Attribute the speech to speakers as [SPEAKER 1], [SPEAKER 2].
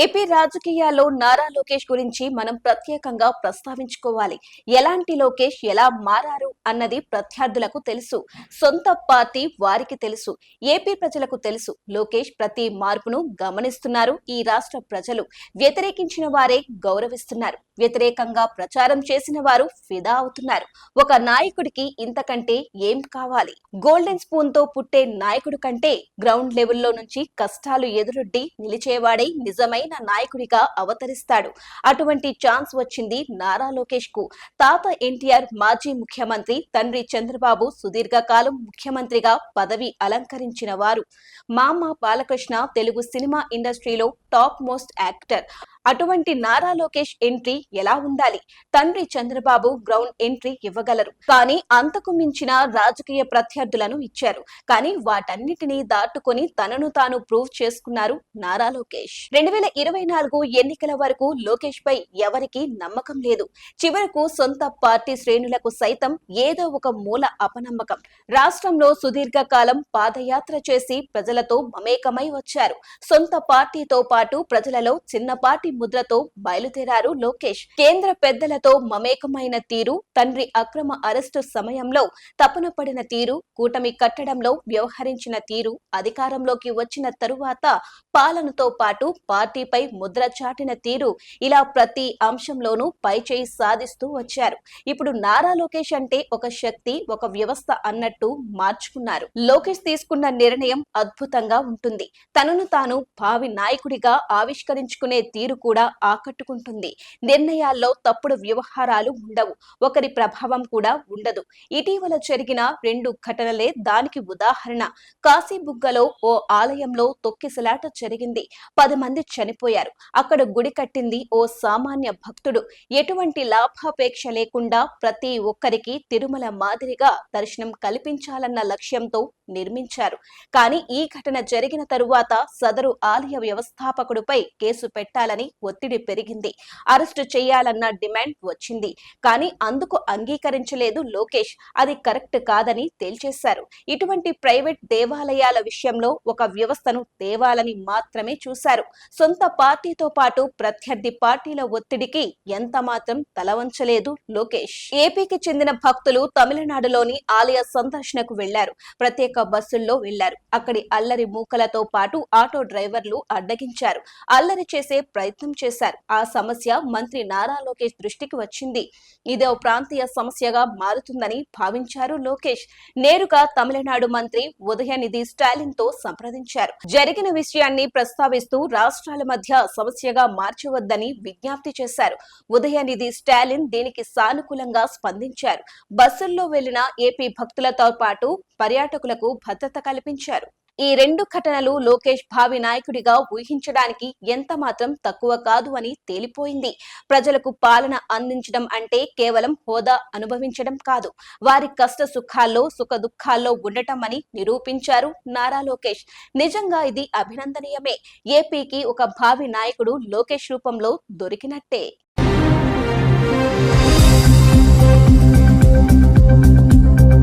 [SPEAKER 1] AP రాజకీయాల్లో నారా లోకేష్ గురించి మనం ప్రత్యేకంగా ప్రస్తావించుకోవాలి. ఎలాంటి లోకేష్ ఎలా మారారు అన్నది ప్రత్యర్థులకు తెలుసు. సొంత పార్టీ వారికి తెలుసు. ఏపీ ప్రజలకు తెలుసు. లోకేష్ ప్రతి మార్పును గమనిస్తున్నారు. ఈ రాష్ట్ర ప్రజలు వ్యతిరేకించిన వారే గౌరవిస్తున్నారు. వ్యతిరేకంగా ప్రచారం చేసిన వారు ఫిదా అవుతున్నారు. ఒక నాయకుడికి ఇంతకంటే ఏం కావాలి? గోల్డెన్ స్పూన్తో పుట్టే నాయకుడు కంటే గ్రౌండ్ లెవెల్లో నుంచి కష్టాలు ఎదురొడ్డి నిలిచేవాడే నిజమైన నాయకుడిగా అవతరిస్తాడు. అటువంటి ఛాన్స్ వచ్చింది నారా లోకేష్కు తాత ఎన్టీఆర్ మాజీ ముఖ్యమంత్రి తండ్రి చంద్రబాబు సుదీర్ఘకాలం ముఖ్యమంత్రిగా పదవి అలంకరించిన వారు మామ బాలకృష్ణ తెలుగు సినిమా ఇండస్ట్రీలో టాప్ మోస్ట్ యాక్టర్. అటువంటి నారా లోకేష్ ఎంట్రీ ఎలా ఉండాలి? తండ్రి చంద్రబాబు గ్రౌండ్ ఎంట్రీ ఇవ్వగలరు. కానీ అంతకు మించిన రాజకీయ ప్రత్యర్థులను ఇచ్చారు. కానీ వాటన్నిటినీ దాటుకొని తనను తాను ప్రూవ్ చేసుకున్నారు నారా లోకేష్. రెండు వేల ఇరవై నాలుగు ఎన్నికల వరకు లోకేష్ పై ఎవరికి నమ్మకం లేదు. చివరకు సొంత పార్టీ శ్రేణులకు సైతం ఏదో ఒక మూల అపనమ్మకం. రాష్ట్రంలో సుదీర్ఘకాలం పాదయాత్ర చేసి ప్రజలతో మమేకమై వచ్చారు. సొంత పార్టీతో పాటు ప్రజలలో చిన్నపాటి ముద్రతో బయలుదేరారు లోకేష్. కేంద్ర పెద్దలతో మమేకమైన తీరు తండ్రి అక్రమ అరెస్టు సమయంలో తపన పడిన తీరు కూటమి కట్టడంలో వ్యవహరించిన తీరు అధికారంలోకి వచ్చిన తరువాత పాలనతో పాటు పార్టీపై ముద్ర చాటిన తీరు ఇలా ప్రతి అంశంలోనూ పైచేయి సాధిస్తూ వచ్చారు. ఇప్పుడు నారా లోకేష్ అంటే ఒక శక్తి ఒక వ్యవస్థ అన్నట్టు మార్చుకున్నారు. లోకేష్ తీసుకున్న నిర్ణయం అద్భుతంగా ఉంటుంది. తనను తాను భావి నాయకుడిగా ఆవిష్కరించుకునే తీరు కూడా ఆకట్టుకుంటుంది. నిర్ణయాల్లో తప్పుడు వ్యవహారాలు ఉండవు. ఒకరి ప్రభావం కూడా ఉండదు. ఇటీవల జరిగిన రెండు ఘటనలే దానికి ఉదాహరణ. కాశీబుగ్గలో ఓ ఆలయంలో తొక్కిసలాట జరిగింది. పది మంది చనిపోయారు. అక్కడ గుడి కట్టింది ఓ సామాన్య భక్తుడు. ఎటువంటి లాభాపేక్ష లేకుండా ప్రతి ఒక్కరికి తిరుమల మాదిరిగా దర్శనం కల్పించాలన్న లక్ష్యంతో నిర్మించారు. కానీ ఈ ఘటన జరిగిన తరువాత సదరు ఆలయ వ్యవస్థాపకుడిపై కేసు పెట్టాలని ఒత్తిడి పెరిగింది. అరెస్టు చేయాలన్న డిమాండ్ వచ్చింది. కానీ అందుకు అంగీకరించలేదు లోకేష్. అది కరెక్ట్ కాదని తేల్చేశారు. ఇటువంటి ప్రైవేట్ దేవాలయాల విషయంలో ఒక వ్యవస్థను తేవాలని మాత్రమే చూశారు. సొంత పార్టీతో పాటు ప్రత్యర్థి పార్టీల ఒత్తిడికి ఎంత మాత్రం తలవంచలేదు లోకేష్. ఏపీకి చెందిన భక్తులు తమిళనాడులోని ఆలయ సందర్శనకు వెళ్ళారు. ప్రత్యేక బస్సుల్లో వెళ్ళారు. అక్కడి అల్లరి మూకలతో పాటు ఆటో డ్రైవర్లు అడ్డగించారు. అల్లరి చేసే ప్రయత్నం చేశారు. ఆ సమస్య మంత్రి నారా లోకేష్ దృష్టికి వచ్చింది. ఇదో ప్రాంతీయ సమస్యగా మారుతుందని భావించారు లోకేష్. నేరుగా తమిళనాడు మంత్రి ఉదయనిధి స్టాలిన్తో సంప్రదించారు. జరిగిన విషయాన్ని ప్రస్తావిస్తూ రాష్ట్రాల మధ్య సమస్యగా మార్చవద్దని విజ్ఞప్తి చేశారు. ఉదయనిధి స్టాలిన్ దీనికి సానుకూలంగా స్పందించారు. బస్సుల్లో వెళ్ళిన ఏపీ భక్తులతో పాటు పర్యాటకులకు భద్రత కల్పించారు. ఈ రెండు ఘటనలు లోకేష్ భావి నాయకుడిగా ఊహించడానికి ఎంత మాత్రం తక్కువ కాదు అని తేలిపోయింది. ప్రజలకు పాలన అందించడం అంటే కేవలం హోదా అనుభవించడం కాదు. వారి కష్ట సుఖాల్లో సుఖ దుఃఖాల్లో ఉండటం అని నిరూపించారు నారా లోకేష్. నిజంగా ఇది అభినందనీయమే. ఏపీకి ఒక భావి నాయకుడు లోకేష్ రూపంలో దొరికినట్టే.